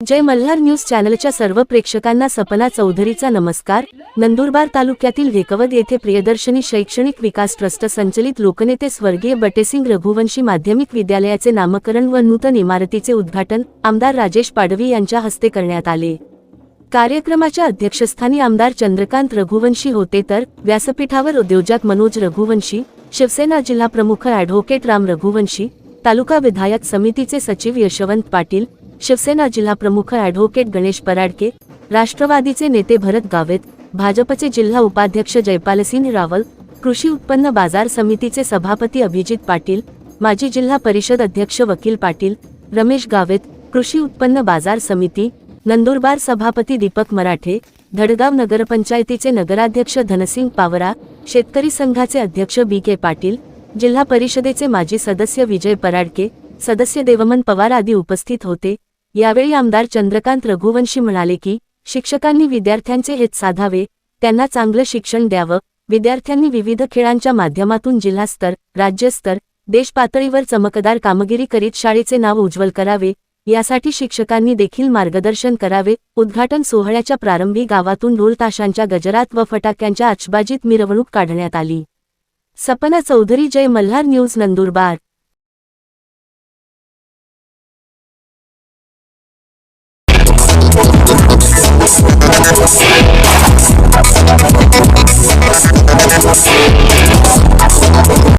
जय Malhar news चॅनलच्या सर्व प्रेक्षकांना सपना चौधरीचा नमस्कार. नंदुरबार तालुक्यातील वेकवद येथे प्रियदर्शनी शैक्षणिक विकास ट्रस्ट संचलित लोकनेते स्वर्गीय बटेसिंग रघुवंशी माध्यमिक विद्यालयाचे नामकरण व नूतन इमारतीचे उद्घाटन आमदार राजेश पाडवी यांच्या हस्ते करण्यात आले. कार्यक्रमाच्या अध्यक्षस्थानी आमदार चंद्रकांत रघुवंशी होते तर व्यासपीठावर उद्योजक मनोज रघुवंशी शिवसेना जिल्हा प्रमुख ॲडव्होकेट राम रघुवंशी तालुका विधायक समितीचे सचिव यशवंत पाटील शिवसेना जिल्हा प्रमुख ॲडव्होकेट गणेश पराडके राष्ट्रवादीचे नेते भरत गावेत भाजपचे जिल्हा उपाध्यक्ष जयपालसिंह रावल कृषी उत्पन्न बाजार समितीचे सभापती अभिजित पाटील माजी जिल्हा परिषद अध्यक्ष वकील पाटील रमेश गावेत कृषी उत्पन्न बाजार समिती नंदुरबार सभापती दीपक मराठे धडगाव नगरपंचायतीचे नगराध्यक्ष धनसिंग पावरा शेतकरी संघाचे अध्यक्ष बी के पाटील जिल्हा परिषदेचे माजी सदस्य विजय पराडके सदस्य देवमन पवार आदी उपस्थित होते. यावेळी आमदार चंद्रकांत रघुवंशी म्हणाले की शिक्षकांनी विद्यार्थ्यांचे हित साधावे त्यांना चांगलं शिक्षण द्यावं विद्यार्थ्यांनी विविध खेळांच्या माध्यमातून जिल्हास्तर राज्यस्तर देश पातळीवर चमकदार कामगिरी करीत शाळेचे नाव उज्ज्वल करावे यासाठी शिक्षकांनी देखील मार्गदर्शन करावे उद्घाटन सोहळ्याच्या प्रारंभी गावातून ढोलताशांच्या गजरात व फटाक्यांच्या अचबाजीत मिरवणूक काढण्यात आली. सपना चौधरी जय मल्हार न्यूज नंदुरबार. Yes.